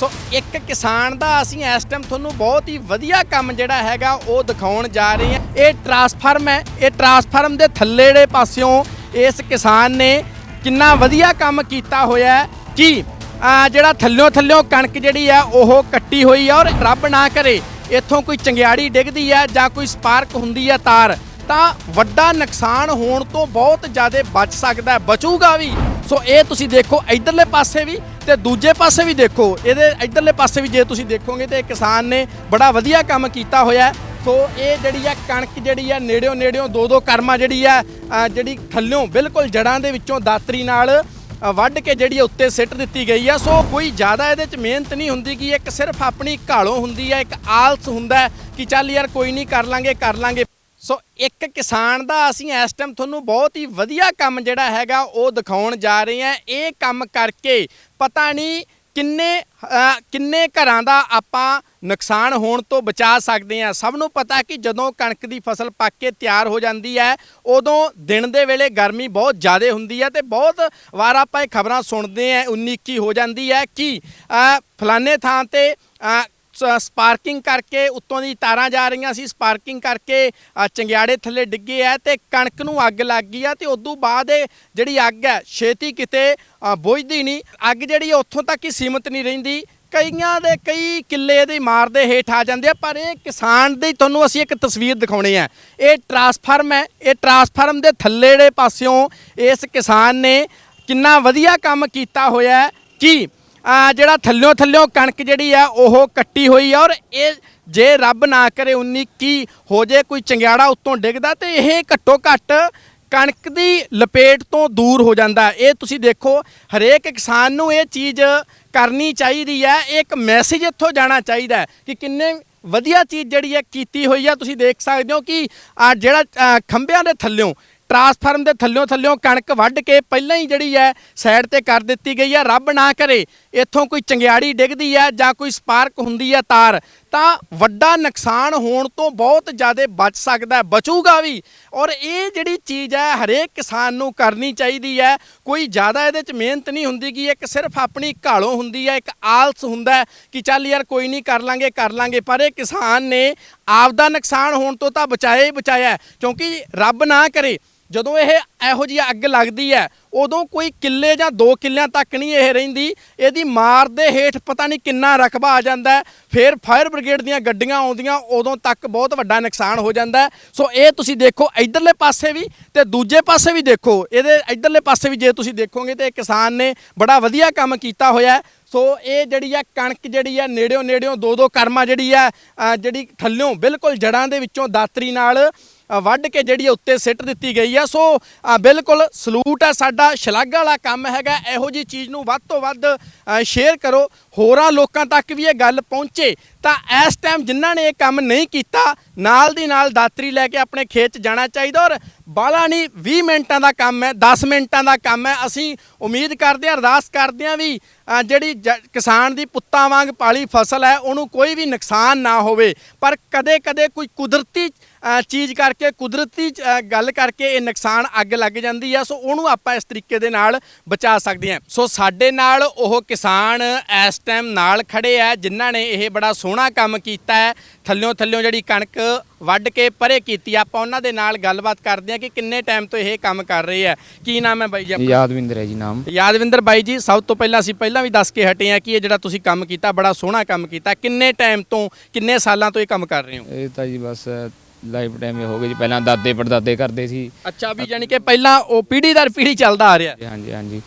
ਸੋ ਇੱਕ ਕਿਸਾਨ ਦਾ ਅਸੀਂ ਇਸ ਟਾਈਮ ਤੁਹਾਨੂੰ ਬਹੁਤ ਹੀ ਵਧੀਆ ਕੰਮ ਜਿਹੜਾ ਹੈਗਾ ਉਹ ਦਿਖਾਉਣ ਜਾ ਰਹੇ ਹਾਂ। ਇਹ ਟਰਾਂਸਫਾਰਮ ਹੈ, ਇਹ ਟਰਾਂਸਫਾਰਮ ਦੇ ਥੱਲੇੜੇ ਪਾਸਿਓਂ ਇਸ ਕਿਸਾਨ ਨੇ ਕਿੰਨਾ ਵਧੀਆ ਕੰਮ ਕੀਤਾ ਹੋਇਆ ਕਿ ਜਿਹੜਾ ਥੱਲਿਓਂ ਥੱਲਿਓਂ ਕਣਕ ਜਿਹੜੀ ਆ ਉਹ ਕੱਟੀ ਹੋਈ ਆ ਔਰ ਰੱਬ ਨਾ ਕਰੇ ਇੱਥੋਂ ਕੋਈ ਚੰਗਿਆੜੀ ਡਿੱਗਦੀ ਆ ਜਾਂ ਕੋਈ ਸਪਾਰਕ ਹੁੰਦੀ ਆ ਤਾਰ, ਤਾਂ ਵੱਡਾ ਨੁਕਸਾਨ ਹੋਣ ਤੋਂ ਬਹੁਤ ਜ਼ਿਆਦਾ ਬਚ ਸਕਦਾ ਬਚੂਗਾ ਵੀ। ਸੋ ਇਹ ਤੁਸੀਂ ਦੇਖੋ, ਇਧਰਲੇ ਪਾਸੇ ਵੀ ਤੇ ਦੂਜੇ ਪਾਸੇ ਵੀ ਦੇਖੋ। ਇਹਦੇ ਇਧਰਲੇ ਪਾਸੇ ਵੀ ਜੇ ਤੁਸੀਂ ਦੇਖੋਗੇ ਤੇ ਕਿਸਾਨ ਨੇ ਬੜਾ ਵਧੀਆ ਕੰਮ ਕੀਤਾ ਹੋਇਆ ਸੋ ਇਹ ਜਿਹੜੀ ਆ ਕਣਕ ਜਿਹੜੀ ਆ, ਨੇੜਿਓਂ ਨੇੜਿਓਂ ਦੋ ਦੋ ਕਰਮਾ ਜਿਹੜੀ ਆ ਜਿਹੜੀ ਥੱਲਿਓਂ ਬਿਲਕੁਲ ਜੜਾਂ ਦੇ ਵਿੱਚੋਂ ਦਾਤਰੀ ਨਾਲ ਵੱਢ ਕੇ ਜਿਹੜੀ ਆ ਉੱਤੇ ਸਿੱਟ ਦਿੱਤੀ ਗਈ ਆ। ਸੋ ਕੋਈ ਜ਼ਿਆਦਾ ਇਹਦੇ ਚ ਮਿਹਨਤ ਨਹੀਂ ਹੁੰਦੀ ਕਿ ਇੱਕ ਸਿਰਫ ਆਪਣੀ ਘਾਲੋਂ ਹੁੰਦੀ ਆ, ਇੱਕ ਆਲਸ ਹੁੰਦਾ ਕਿ ਚੱਲ ਯਾਰ ਕੋਈ ਨਹੀਂ, ਕਰ ਲਾਂਗੇ ਕਰ ਲਾਂਗੇ। ਸੋ ਇੱਕ ਕਿਸਾਨ ਦਾ ਅਸੀਂ ਇਸ ਟਾਈਮ ਤੁਹਾਨੂੰ ਬਹੁਤ ਹੀ ਵਧੀਆ ਕੰਮ ਜਿਹੜਾ ਹੈਗਾ ਉਹ ਦਿਖਾਉਣ ਜਾ ਰਹੇ ਹਾਂ। ਇਹ ਕੰਮ ਕਰਕੇ ਪਤਾ ਨਹੀਂ ਕਿੰਨੇ ਕਿੰਨੇ ਘਰਾਂ ਦਾ ਆਪਾਂ ਨੁਕਸਾਨ ਹੋਣ ਤੋਂ ਬਚਾ ਸਕਦੇ ਹਾਂ। ਸਭ ਨੂੰ ਪਤਾ ਕਿ ਜਦੋਂ ਕਣਕ ਦੀ ਫਸਲ ਪੱਕ ਕੇ ਤਿਆਰ ਹੋ ਜਾਂਦੀ ਹੈ ਉਦੋਂ ਦਿਨ ਦੇ ਵੇਲੇ ਗਰਮੀ ਬਹੁਤ ਜ਼ਿਆਦਾ ਹੁੰਦੀ ਹੈ ਤੇ ਬਹੁਤ ਵਾਰ ਆਪਾਂ ਇਹ ਖਬਰਾਂ ਸੁਣਦੇ ਹਾਂ 19 21 ਹੋ ਜਾਂਦੀ ਹੈ ਕਿ ਅ, ਫਲਾਣੇ ਥਾਂ ਤੇ ਸਪਾਰਕਿੰਗ ਕਰਕੇ ਉੱਤੋਂ ਦੀ ਤਾਰਾਂ ਜਾ ਰਹੀਆਂ ਸੀ ਸਪਾਰਕਿੰਗ ਕਰਕੇ ਚੰਗਿਆੜੇ ਥੱਲੇ ਡਿੱਗੇ ਆ ਤੇ ਕਣਕ ਨੂੰ ਅੱਗ ਲੱਗ ਗਈ ਆ ਤੇ ਉਦੋਂ ਬਾਅਦ ਇਹ ਜਿਹੜੀ ਅੱਗ ਹੈ ਛੇਤੀ ਕਿਤੇ ਅ, ਬੁਝਦੀ ਨਹੀਂ ਅੱਗ ਜਿਹੜੀ ਉੱਥੋਂ ਤੱਕ ਹੀ ਸੀਮਤ ਨਹੀਂ ਰਹਿੰਦੀ। ਕਈਆਂ ਦੇ ਕਈ ਕਿੱਲੇ ਦੀ ਮਾਰ ਦੇ ਹੇਠ ਆ ਜਾਂਦੇ ਆ ਪਰ ਇਹ ਕਿਸਾਨ ਦੀ ਤੁਹਾਨੂੰ ਅਸੀਂ ਇੱਕ ਤਸਵੀਰ ਦਿਖਾਉਣੀ ਹੈ ਇਹ ਟਰਾਂਸਫਾਰਮ ਹੈ ਇਹ ਟਰਾਂਸਫਾਰਮ ਦੇ ਥੱਲੇੜੇ ਪਾਸਿਓਂ ਇਸ ਕਿਸਾਨ ਨੇ ਕਿੰਨਾ ਵਧੀਆ ਕੰਮ ਕੀਤਾ ਹੋਇਆ ਕਿ ਆ ਜਿਹੜਾ ਥੱਲਿਓਂ ਥੱਲਿਓਂ ਕਣਕ ਜਿਹੜੀ ਆ, ਉਹ ਕੱਟੀ ਹੋਈ ਆ ਔਰ ਇਹ ਜੇ ਰੱਬ ਨਾ ਕਰੇ 19 ਕੀ ਹੋ ਜੇ ਕੋਈ ਚੰਗਿਆੜਾ ਉੱਤੋਂ ਡਿੱਗਦਾ ਤੇ ਇਹ ਘੱਟੋ ਘੱਟ ਕਣਕ ਦੀ ਲਪੇਟ ਤੋਂ ਦੂਰ ਹੋ ਜਾਂਦਾ। ਇਹ ਤੁਸੀਂ ਦੇਖੋ, ਹਰੇਕ ਕਿਸਾਨ ਨੂੰ ਇਹ ਚੀਜ਼ ਕਰਨੀ ਚਾਹੀਦੀ ਹੈ ਇਹ ਇੱਕ ਮੈਸੇਜ ਇੱਥੋਂ ਜਾਣਾ ਚਾਹੀਦਾ ਕਿ ਕਿੰਨੇ ਵਧੀਆ ਚੀਜ਼ ਜਿਹੜੀ ਹੈ ਕੀਤੀ ਹੋਈ ਹੈ ਤੁਸੀਂ ਦੇਖ ਸਕਦੇ ਹੋ ਕਿ ਆ ਜਿਹੜਾ ਖੰਭਿਆਂ ਦੇ ਥੱਲਿਓਂ, ਟਰਾਂਸਫਾਰਮ ਦੇ ਥੱਲਿਓਂ ਥੱਲਿਓਂ ਕਣਕ ਵੱਢ ਕੇ ਪਹਿਲਾਂ ਹੀ ਜਿਹੜੀ ਹੈ ਸਾਈਡ ਤੇ ਕਰ ਦਿੱਤੀ ਗਈ ਹੈ ਰੱਬ ਨਾ ਕਰੇ ਇੱਥੋਂ ਕੋਈ ਚੰਗਿਆੜੀ ਡਿੱਗਦੀ ਹੈ ਜਾਂ ਕੋਈ ਸਪਾਰਕ ਹੁੰਦੀ ਹੈ ਤਾਰ, ਤਾਂ ਵੱਡਾ ਨੁਕਸਾਨ ਹੋਣ ਤੋਂ ਬਹੁਤ ਜ਼ਿਆਦਾ ਬਚ ਸਕਦਾ ਬਚੂਗਾ ਵੀ। ਔਰ ਇਹ ਜਿਹੜੀ ਚੀਜ਼ ਹੈ, ਹਰੇਕ ਕਿਸਾਨ ਨੂੰ ਕਰਨੀ ਚਾਹੀਦੀ ਹੈ। ਕੋਈ ਜ਼ਿਆਦਾ ਇਹਦੇ ਚ ਮਿਹਨਤ ਨਹੀਂ ਹੁੰਦੀ ਕਿ ਇੱਕ ਸਿਰਫ ਆਪਣੀ ਘਾਲੋਂ ਹੁੰਦੀ ਹੈ, ਇੱਕ ਆਲਸ ਹੁੰਦਾ ਕਿ ਚੱਲ ਯਾਰ ਕੋਈ ਨਹੀਂ ਕਰ ਲਾਂਗੇ ਕਰ ਲਾਂਗੇ। ਪਰ ਇਹ ਕਿਸਾਨ ਨੇ ਆਪਦਾ ਨੁਕਸਾਨ ਹੋਣ ਤੋਂ ਤਾਂ ਬਚਾਇਆ ਹੀ ਬਚਾਇਆ ਕਿਉਂਕਿ ਰੱਬ ਨਾ ਕਰੇ ਜਦੋਂ ਇਹ ਇਹੋ ਜਿਹੀ ਅੱਗ ਲੱਗਦੀ ਹੈ, ਉਦੋਂ ਕੋਈ ਕਿੱਲੇ ਜਾਂ 2 ਕਿੱਲਿਆਂ ਤੱਕ ਨਹੀਂ ਇਹ ਰਹਿੰਦੀ। ਇਹਦੀ ਮਾਰ ਦੇ ਹੇਠ ਪਤਾ ਨਹੀਂ ਕਿੰਨਾ ਰਕਬਾ ਆ ਜਾਂਦਾ ਫਿਰ ਫਾਇਰ ਬ੍ਰਿਗੇਡ ਦੀਆਂ ਗੱਡੀਆਂ ਆਉਂਦੀਆਂ, ਉਦੋਂ ਤੱਕ ਬਹੁਤ ਵੱਡਾ ਨੁਕਸਾਨ ਹੋ ਜਾਂਦਾ ਸੋ ਇਹ ਤੁਸੀਂ ਦੇਖੋ, ਇਧਰਲੇ ਪਾਸੇ ਵੀ ਤੇ ਦੂਜੇ ਪਾਸੇ ਵੀ ਦੇਖੋ। ਇਹਦੇ ਇਧਰਲੇ ਪਾਸੇ ਵੀ ਜੇ ਤੁਸੀਂ ਦੇਖੋਗੇ ਤੇ ਕਿਸਾਨ ਨੇ ਬੜਾ ਵਧੀਆ ਕੰਮ ਕੀਤਾ ਹੋਇਆ ਸੋ ਇਹ ਜਿਹੜੀ ਆ ਕਣਕ ਜਿਹੜੀ ਆ ਨੇੜਿਓਂ ਨੇੜਿਓਂ ਦੋ ਦੋ ਕਰਮਾ ਜਿਹੜੀ ਆ ਜਿਹੜੀ ਥੱਲਿਓਂ ਬਿਲਕੁਲ ਜੜਾਂ ਦੇ ਵਿੱਚੋਂ ਦਾਤਰੀ ਨਾਲ ਵੱਢ ਕੇ ਜਿਹੜੀ ਉੱਤੇ ਸਿੱਟ ਦਿੱਤੀ ਗਈ ਆ। ਸੋ ਬਿਲਕੁਲ ਸਲੂਟ ਆ ਸਾਡਾ, ਸ਼ਲਾਘਾ ਵਾਲਾ ਕੰਮ ਹੈਗਾ। ਇਹੋ ਜੀ ਚੀਜ਼ ਨੂੰ ਵੱਧ ਤੋਂ ਵੱਧ ਸ਼ੇਅਰ ਕਰੋ। ਹੋਰਾਂ ਲੋਕਾਂ ਤੱਕ ਵੀ ਇਹ ਗੱਲ ਪਹੁੰਚੇ। ਤਾਂ ਇਸ ਟਾਈਮ ਜਿਨ੍ਹਾਂ ਨੇ ਇਹ ਕੰਮ ਨਹੀਂ ਕੀਤਾ, ਨਾਲ ਦੀ ਨਾਲ ਦਾਤਰੀ ਲੈ ਕੇ ਆਪਣੇ ਖੇਤ 'ਚ ਜਾਣਾ ਚਾਹੀਦਾ ਔਰ ਬਾਲਾ ਨਹੀਂ 20 ਮਿੰਟਾਂ ਦਾ ਕੰਮ ਹੈ 10 ਮਿੰਟਾਂ ਦਾ ਕੰਮ ਹੈ। ਅਸੀਂ ਉਮੀਦ ਕਰਦੇ ਹਾਂ, ਅਰਦਾਸ ਕਰਦੇ ਹਾਂ ਵੀ ਜਿਹੜੀ ਜ- ਕਿਸਾਨ ਦੀ ਪੁੱਤਾਂ ਵਾਂਗ ਪਾਲੀ ਫਸਲ ਹੈ, ਉਹਨੂੰ ਕੋਈ ਵੀ ਨੁਕਸਾਨ ਨਾ ਹੋਵੇ। ਪਰ ਕਦੇ-ਕਦੇ ਕੋਈ ਕੁਦਰਤੀ ਚੀਜ਼ ਕਰਕੇ, ਕੁਦਰਤੀ ਗੱਲ ਕਰਕੇ ਇਹ ਨੁਕਸਾਨ ਅੱਗ ਲੱਗ ਜਾਂਦੀ ਹੈ। ਸੋ ਉਹਨੂੰ ਆਪਾਂ ਇਸ ਤਰੀਕੇ ਦੇ ਨਾਲ ਬਚਾ ਸਕਦੇ ਹਾਂ। ਸੋ ਸਾਡੇ ਨਾਲ ਉਹ ਕਿਸਾਨ ਇਸ ਟਾਈਮ ਨਾਲ ਖੜੇ ਆ ਜਿਨ੍ਹਾਂ ਨੇ ਇਹ ਬੜਾ ਸੋਹਣਾ ਕੰਮ ਕੀਤਾ ਹੈ ਥੱਲਿਓਂ ਥੱਲਿਓਂ ਜਿਹੜੀ ਕਣਕ ਵੱਢ ਕੇ ਪਰੇ ਕੀਤੀ। ਆਪਾਂ ਉਹਨਾਂ ਦੇ ਨਾਲ ਗੱਲਬਾਤ ਕਰਦੇ ਆ ਕਿ ਕਿੰਨੇ ਟਾਈਮ ਤੋਂ ਇਹ ਕੰਮ ਕਰ ਰਹੇ ਆ ਕੀ ਨਾਮ ਹੈ ਬਾਈ ਜੀ ਆਪਣਾ? ਯਾਦਵਿੰਦਰ ਹੈ ਜੀ ਨਾਮ। ਯਾਦਵਿੰਦਰ ਬਾਈ ਜੀ ਸਭ ਤੋਂ ਪਹਿਲਾਂ ਅਸੀਂ ਪਹਿਲਾਂ ਵੀ ਦੱਸ ਕੇ ਹਟੇ ਆ ਕਿ ਇਹ ਜਿਹੜਾ ਤੁਸੀਂ ਕੰਮ ਕੀਤਾ ਬੜਾ ਸੋਹਣਾ ਕੰਮ ਕੀਤਾ ਕਿੰਨੇ ਟਾਈਮ ਤੋਂ ਕਿੰਨੇ ਸਾਲਾਂ ਤੋਂ ਇਹ ਕੰਮ ਕਰ ਰਹੇ ਹੋ? ਇਹ ਤਾਂ ਜੀ ਬਸ ਲਾਈਫ ਟਾਈਮ ਹੀ ਹੋ ਗਈ ਜੀ ਪਹਿਲਾਂ ਦਾਦੇ ਪੜਦਾਦੇ ਕਰਦੇ ਸੀ। ਅੱਛਾ ਵੀ ਯਾਨੀ ਕਿ ਪਹਿਲਾਂ ਉਹ ਪੀੜ੍ਹੀ ਦਰ ਪੀੜ੍ਹੀ ਚੱਲਦਾ ਆ ਰਿਹਾ। ਹਾਂਜੀ ਹਾਂਜੀ।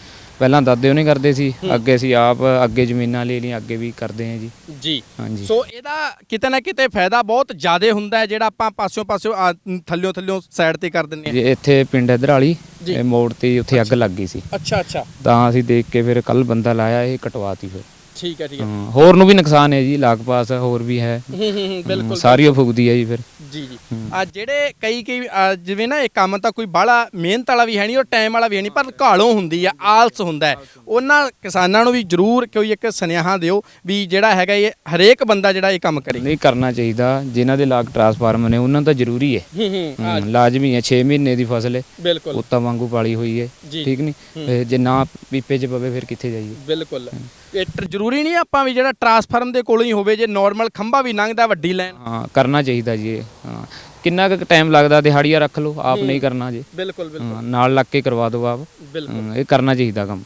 ਪਹਿਲਾਂ ਦਾਦੇ ਉਹਨੇ ਕਰਦੇ ਸੀ ਅੱਗੇ ਅਸੀਂ ਆਪ ਅੱਗੇ ਜ਼ਮੀਨਾਂ ਲੈ ਲਈਆਂ ਅੱਗੇ ਵੀ ਕਰਦੇ ਹਾਂ ਜੀ। ਜੀ। ਹਾਂਜੀ। ਸੋ ਇਹਦਾ ਕਿਤੇ ਨਾ ਕਿਤੇ ਫਾਇਦਾ ਬਹੁਤ ਜ਼ਿਆਦਾ ਹੁੰਦਾ ਹੈ ਜਿਹੜਾ ਆਪਾਂ ਪਾਸਿਓਂ ਪਾਸਿਓਂ ਥੱਲਿਓਂ ਥੱਲਿਓਂ ਸਾਈਡ ਤੇ ਕਰ ਦਿੰਨੇ ਆ ਜੀ ਇੱਥੇ ਪਿੰਡ ਇਧਰ ਵਾਲੀ। ਇਹ ਮੋੜ ਤੇ ਉੱਥੇ ਅੱਗ ਲੱਗ ਗਈ ਸੀ। ਅੱਛਾ ਅੱਛਾ। ਤਾਂ ਅਸੀਂ ਦੇਖ ਕੇ ਫਿਰ ਕੱਲ ਬੰਦਾ ਲਾਇਆ ਇਹ ਕਟਵਾਤੀ ਫਿਰ। ਠੀਕ ਹੈ ਠੀਕ ਹੈ। ਹਾਂ, ਹੋਰ ਨੂੰ ਵੀ ਨੁਕਸਾਨ ਹੈ ਜੀ ਲਾਗ ਪਾਸ ਹੋਰ ਵੀ ਹੈ। ਹੂੰ ਹੂੰ ਹੂੰ, ਬਿਲਕੁਲ। ਸਾਰੀ ਉਹ ਫੁਗਦੀ ਹੈ ਜੀ ਫਿਰ। ਜੀ ਜੀ। ਆ ਜਿਹੜੇ ਕਈ ਕਈ ਆ, ਜਿਵੇਂ ਨਾ ਇਹ ਕੰਮ ਤਾਂ ਕੋਈ ਬਾਹਲਾ ਮਿਹਨਤ ਵਾਲਾ ਵੀ ਹੈ ਨਹੀਂ ਔਰ ਟਾਈਮ ਵਾਲਾ ਵੀ ਹੈ ਨਹੀਂ ਪਰ ਘਾਲੋਂ ਹੁੰਦੀ ਆ ਆਲਸ ਹੁੰਦਾ ਹੈ। ਉਹਨਾਂ ਕਿਸਾਨਾਂ ਨੂੰ ਵੀ ਜ਼ਰੂਰ ਕੋਈ ਇੱਕ ਸੁਨੇਹਾ ਦਿਓ ਵੀ ਜਿਹੜਾ ਹੈਗਾ ਇਹ ਹਰੇਕ ਬੰਦਾ ਜਿਹੜਾ ਇਹ ਕੰਮ ਕਰੇ। ਨਹੀਂ ਕਰਨਾ ਚਾਹੀਦਾ ਜਿਨ੍ਹਾਂ ਦੇ ਲਾਗ ਟਰਾਂਸਫਾਰਮ ਨੇ ਉਹਨਾਂ ਦਾ ਜ਼ਰੂਰੀ ਹੈ। ਹੂੰ ਹੂੰ ਹਮ, ਲਾਜ਼ਮੀ ਹੈ 6 ਮਹੀਨੇ ਦੀ ਫਸਲ ਹੈ। ਬਿਲਕੁਲ। ਪੁੱਤਾਂ ਵਾਂਗੂ ਪਾਲੀ ਹੋਈ ਹੈ ਜੀ। ਠੀਕ ਨਹੀਂ? ਜੇ ਨਾ ਪੀਪੇ 'ਚ ਪਵੇ ਫਿਰ ਕਿੱਥੇ ਜਾਈਏ? ਬਿਲਕੁਲ। ਇਹ ਟਰ- ਜ਼ਰੂਰੀ ਨਹੀਂ ਆਪਾਂ ਵੀ ਜਿਹੜਾ ਟਰਾਂਸਫਾਰਮ ਦੇ ਕੋਲੋਂ ਹੀ ਹੋਵੇ ਜੇ ਨਾਰਮਲ ਖੰਭਾ ਵੀ ਲੰਘਦਾ ਵੱਡੀ ਲਾਈਨ। ਹਾਂ ਕਰਨਾ ਚਾਹੀਦਾ ਜੀ ਇਹ। ਹਾਂ ਕਿੰਨਾ ਕੁ ਟਾਈਮ ਲੱਗਦਾ ਦਿਹਾੜੀਆ ਰੱਖ ਲਓ ਆਪ ਨਹੀਂ ਕਰਨਾ ਜੀ। ਬਿਲਕੁਲ ਹਾਂ, ਨਾਲ ਲੱਗ ਕੇ ਕਰਵਾ ਦਿਓ ਆਪ। ਬਿਲਕੁਲ। ਹਾਂ, ਇਹ ਕਰਨਾ ਚਾਹੀਦਾ ਕੰਮ।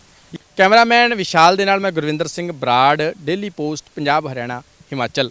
ਕੈਮਰਾਮੈਨ ਵਿਸ਼ਾਲ ਦੇ ਨਾਲ ਮੈਂ ਗੁਰਵਿੰਦਰ ਸਿੰਘ ਬਰਾੜ ਡੇਲੀ ਪੋਸਟ ਪੰਜਾਬ ਹਰਿਆਣਾ ਹਿਮਾਚਲ।